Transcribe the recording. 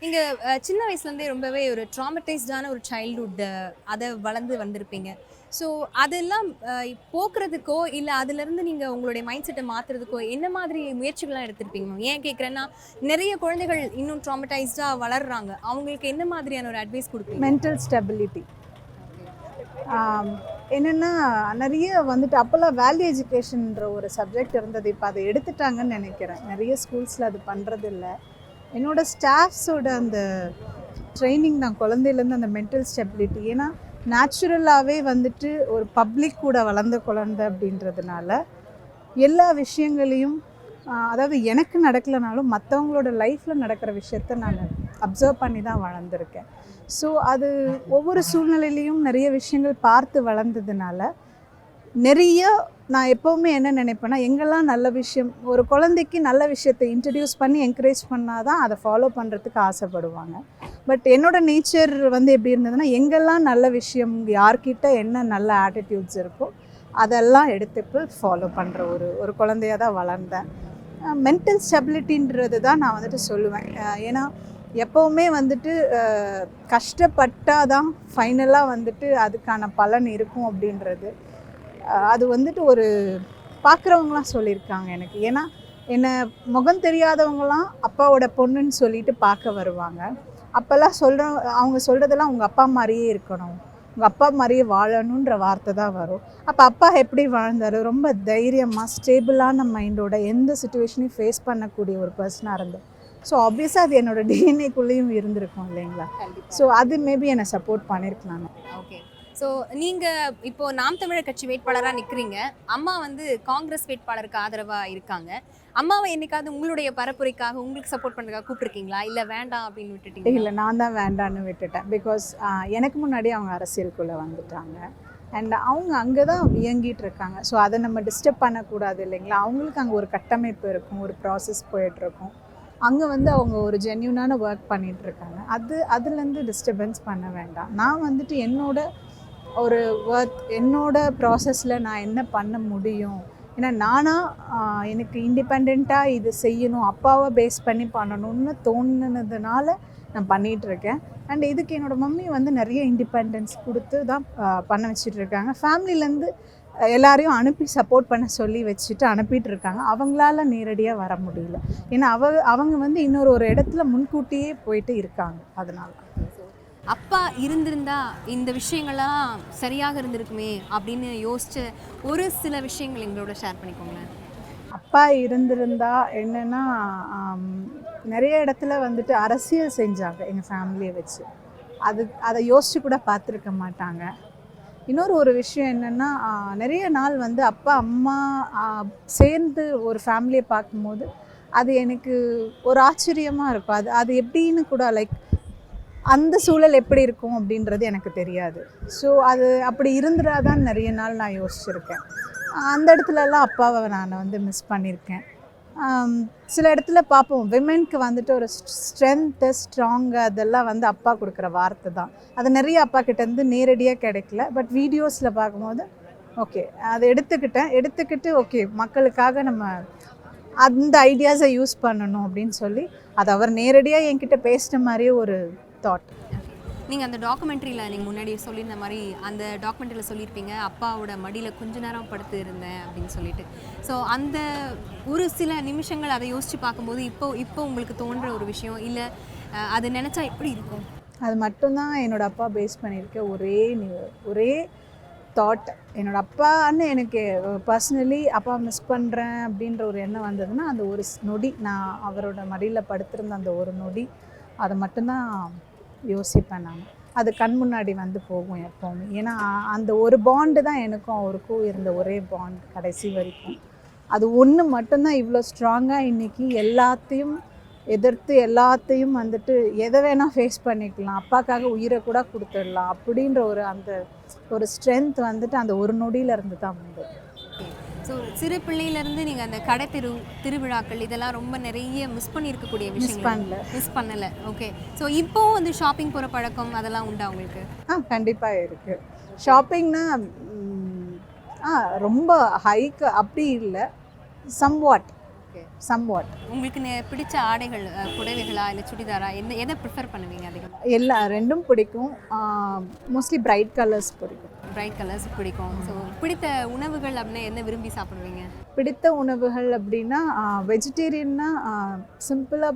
நீங்கள் சின்ன வயசுலேருந்தே ரொம்பவே ஒரு ட்ராமடைஸ்டான ஒரு சைல்டுஹுட் அதை வளர்ந்து வந்திருப்பீங்க. ஸோ அதெல்லாம் போக்குறதுக்கோ இல்லை அதுலேருந்து நீங்கள் உங்களுடைய மைண்ட் செட்டை மாற்றுறதுக்கோ என்ன மாதிரி முயற்சிகள்லாம் எடுத்திருப்பீங்க மேம் ஏன் கேட்குறேன்னா நிறைய குழந்தைகள் இன்னும் ட்ராமடைஸ்டாக வளர்கிறாங்க அவங்களுக்கு என்ன மாதிரியான ஒரு அட்வைஸ் கொடுப்பீங்க? மென்டல் ஸ்டெபிலிட்டி என்னென்னா நிறைய வந்துட்டு அப்போல்லாம் வேல்யூ எஜுகேஷன்ற ஒரு சப்ஜெக்ட் இருந்தது. இப்போ அதை எடுத்துட்டாங்கன்னு நினைக்கிறேன். நிறைய ஸ்கூல்ஸில் அது பண்ணுறது என்னோடய என்னோட ஸ்டாஃப்ஸோட அந்த ட்ரைனிங் தான் குழந்தையிலேருந்து அந்த மென்டல் ஸ்டெபிலிட்டி ஏன்னா நேச்சுரலாகவே வந்துட்டு ஒரு பப்ளிக் கூட வளர்ந்த குழந்தை அப்படின்றதுனால எல்லா விஷயங்களையும் அதாவது எனக்கு நடக்கலைனாலும் மற்றவங்களோட லைஃப்பில் நடக்கிற விஷயத்த நான் அப்சர்வ் பண்ணி தான் வளர்ந்துருக்கேன். ஸோ அது ஒவ்வொரு சூழ்நிலையிலையும் நிறைய விஷயங்கள் பார்த்து வளர்ந்ததுனால நிறைய நான் எப்போவுமே என்ன நினைப்பேன்னா எங்கெல்லாம் நல்ல விஷயம் ஒரு குழந்தைக்கு நல்ல விஷயத்தை இன்ட்ரடியூஸ் பண்ணி என்கரேஜ் பண்ணால் தான் அதை ஃபாலோ பண்ணுறதுக்கு ஆசைப்படுவாங்க. பட் என்னோட நேச்சர் வந்து எப்படி இருந்ததுன்னா எங்கெல்லாம் நல்ல விஷயம் யார்கிட்ட என்ன நல்ல ஆட்டிடியூட்ஸ் இருக்கோ அதெல்லாம் எடுத்துட்டு ஃபாலோ பண்ணுற ஒரு ஒரு குழந்தையாக தான் வளர்ந்தேன் மென்டல் ஸ்டெபிலிட்டின்றது தான் நான் வந்துட்டு சொல்லுவேன். ஏன்னா எப்போவுமே வந்துட்டு கஷ்டப்பட்டால் தான் ஃபைனலாக வந்துட்டு அதுக்கான பலன் இருக்கும் அப்படின்றது. அது வந்துட்டு ஒரு பார்க்குறவங்களாம் சொல்லியிருக்காங்க எனக்கு. ஏன்னா என்னை முகம் தெரியாதவங்களாம் அப்பாவோட பொண்ணுன்னு சொல்லிட்டு பார்க்க வருவாங்க. அப்போல்லாம் சொல்கிற அவங்க சொல்கிறதெல்லாம் உங்கள் அப்பா மாதிரியே இருக்கணும். உங்கள் அப்பா மாதிரியே வாழணுன்ற வார்த்தை தான் வரும். அப்போ அப்பா எப்படி வாழ்ந்தார்? ரொம்ப தைரியமாக ஸ்டேபிளான மைண்டோட எந்த சுச்சுவேஷனையும் ஃபேஸ் பண்ணக்கூடிய ஒரு பர்சனாக இருந்தார். ஸோ ஆப்வியஸாக அது என்னோட டிஎன்ஏக்குள்ளேயும் இருந்திருக்கும் இல்லைங்களா? ஸோ அது மேபி என்னை சப்போர்ட் பண்ணியிருக்கலாம். ஓகே ஸோ நீங்கள் இப்போ நாம் தமிழர் கட்சி வேட்பாளராக நிற்கிறீங்க அம்மா வந்து காங்கிரஸ் வேட்பாளருக்கு ஆதரவாக இருக்காங்க. அம்மாவை என்னைக்காவது உங்களுடைய பரப்புரைக்காக உங்களுக்கு சப்போர்ட் பண்ணுறதுக்காக கூப்பிட்ருக்கீங்களா இல்லை வேண்டாம் அப்படின்னு விட்டுட்டீங்க இல்லை நான் தான் வேண்டான்னு விட்டுட்டேன். பிகாஸ் எனக்கு முன்னாடி அவங்க அரசியலுக்குள்ளே வந்துட்டாங்க. அண்ட் அவங்க அங்கே தான் இயங்கிட்டு இருக்காங்க. ஸோ அதை நம்ம டிஸ்டர்ப் பண்ணக்கூடாது இல்லைங்களா? அவங்களுக்கு அங்கே ஒரு கட்டமைப்பு இருக்கும் ஒரு ப்ராசஸ் போயிட்டுருக்கும். அங்கே வந்து அவங்க ஒரு ஜென்யூனான ஒர்க் பண்ணிகிட்ருக்காங்க இருக்காங்க அது அதுலேருந்து டிஸ்டர்பன்ஸ் பண்ண வேண்டாம். நான் வந்துட்டு என்னோட ஒரு ஒர்க் என்னோட ப்ராசஸில் நான் என்ன பண்ண முடியும்? ஏன்னா நானாக எனக்கு இண்டிபெண்ட்டாக இது செய்யணும் அப்பாவை பேஸ் பண்ணி பண்ணணும்னு தோணுனதுனால நான் பண்ணிகிட்டு இருக்கேன் அண்ட் இதுக்கு என்னோடய மம்மி வந்து நிறைய இண்டிபெண்டன்ஸ் கொடுத்து தான் பண்ண வச்சுட்டு இருக்காங்க ஃபேமிலிலேருந்து எல்லாரையும் அனுப்பி சப்போர்ட் பண்ண சொல்லி வச்சுட்டு அனுப்பிட்டு இருக்காங்க அவங்களால நேரடியாக வர முடியல. ஏன்னா அவ அவங்க வந்து இன்னொரு ஒரு இடத்துல முன்கூட்டியே போயிட்டு இருக்காங்க. அதனால. அப்பா இருந்திருந்தா இந்த விஷயங்கள்லாம் சரியாக இருந்திருக்குமே அப்படின்னு யோசிச்ச ஒரு சில விஷயங்கள் எங்களோட ஷேர் பண்ணிக்கோங்களேன். அப்பா இருந்திருந்தா என்னன்னா நிறைய இடத்துல வந்துட்டு அரசியல் செஞ்சாங்க எங்கள் ஃபேமிலியை வச்சு. அது அதை யோசிச்சு கூட பார்த்துருக்க மாட்டாங்க. இன்னொரு ஒரு விஷயம் என்னென்னா நிறைய நாள் வந்து அப்பா அம்மா சேர்ந்து ஒரு ஃபேமிலியை பார்க்கும்போது அது எனக்கு ஒரு ஆச்சரியமாக இருக்கும். அது அது எப்படின்னு கூட லைக் அந்த சூழல் எப்படி இருக்கும் அப்படின்றது எனக்கு தெரியாது. ஸோ அது அப்படி இருந்துடாதான் நிறைய நாள் நான் யோசிச்சிருக்கேன். அந்த இடத்துலலாம் அப்பாவை நான் வந்து மிஸ் பண்ணியிருக்கேன். சில இடத்துல பார்ப்போம் விமென்க்கு வந்துட்டு ஒரு ஸ்ட்ரென்த்து ஸ்ட்ராங்கு அதெல்லாம் வந்து அப்பா கொடுக்குற வார்த்தை தான். அது நிறைய அப்பா கிட்டேருந்து நேரடியாக கிடைக்கல பட் வீடியோஸில் பார்க்கும்போது ஓகே அதை எடுத்துக்கிட்டேன். எடுத்துக்கிட்டு ஓகே மக்களுக்காக நம்ம அந்த ஐடியாஸை யூஸ் பண்ணணும் அப்படின்னு சொல்லி அது அவர் நேரடியாக என்கிட்ட பேசின மாதிரியே ஒரு தாட் நீங்கள் அந்த டாக்குமெண்ட்ரியில் நீங்கள் முன்னாடி சொல்லியிருந்த மாதிரி அந்த டாக்குமெண்ட்ரியில் சொல்லியிருப்பீங்க அப்பாவோட மடியில் கொஞ்ச நேரம் படுத்து இருந்தேன் அப்படின்னு சொல்லிட்டு. ஸோ அந்த ஒரு சில நிமிஷங்கள் அதை யோசித்து பார்க்கும்போது இப்போ இப்போ உங்களுக்கு தோன்ற ஒரு விஷயம் இல்லை அது நினச்சா எப்படி இருக்கும்? அது மட்டும்தான் என்னோட அப்பா பேஸ் பண்ணியிருக்க ஒரே ஒரே தாட் என்னோட அப்பான்னு எனக்கு பர்சனலி அப்பா மிஸ் பண்ணுறேன் அப்படின்ற ஒரு எண்ணம் வந்ததுன்னா அந்த ஒரு நொடி நான் அவரோட மடியில் படுத்திருந்த அந்த ஒரு நொடி அதை மட்டும்தான் யோசிப்பேன் நான். அது கண் முன்னாடி வந்து போகும் எப்போவுமே. ஏன்னா அந்த ஒரு பாண்டு தான் எனக்கும் அவருக்கும் இருந்த ஒரே பாண்ட் கடைசி வரைக்கும். அது ஒன்று மட்டும்தான் இவ்வளோ ஸ்ட்ராங்காக இன்றைக்கி எல்லாத்தையும் எதிர்த்து எல்லாத்தையும் வந்துட்டு எதை வேணால் ஃபேஸ் பண்ணிக்கலாம். அப்பாக்காக உயிரை கூட கொடுத்துடலாம். அப்படின்ற ஒரு அந்த ஒரு ஸ்ட்ரென்த் வந்துட்டு அந்த ஒரு நொடியிலேருந்து தான் வந்தது. ஸோ சிறு பிள்ளையிலேருந்து நீங்கள் அந்த கடை திரு திருவிழாக்கள் இதெல்லாம் ரொம்ப நிறைய மிஸ் பண்ணியிருக்கக்கூடிய பண்ணல. மிஸ் பண்ணலை. ஓகே ஸோ இப்போவும் வந்து ஷாப்பிங் போகிற பழக்கம் அதெல்லாம் உண்டா உங்களுக்கு? ஆ கண்டிப்பாக இருக்குது ஷாப்பிங்னா ஆ ரொம்ப ஹைக்கு அப்படி இல்லை. சம்வாட் ஓகே சம்வாட் உங்களுக்கு பிடிச்ச ஆடைகள் புடவைகளா இல்லை சுடிதாரா? என்ன எதை ப்ரிஃபர் பண்ணுவீங்க அதிகமாக எல்லா ரெண்டும் பிடிக்கும். மோஸ்ட்லி பிரைட் கலர்ஸ் பிடிக்கும். பிரைட் கலர்ஸ் பிடிக்கும். ஸோ பிடித்த உணவுகள் அப்படின்னா என்ன விரும்பி சாப்பிடுவீங்க? பிடித்த உணவுகள் அப்படின்னா வெஜிடேரியன்னா சிம்பிளாக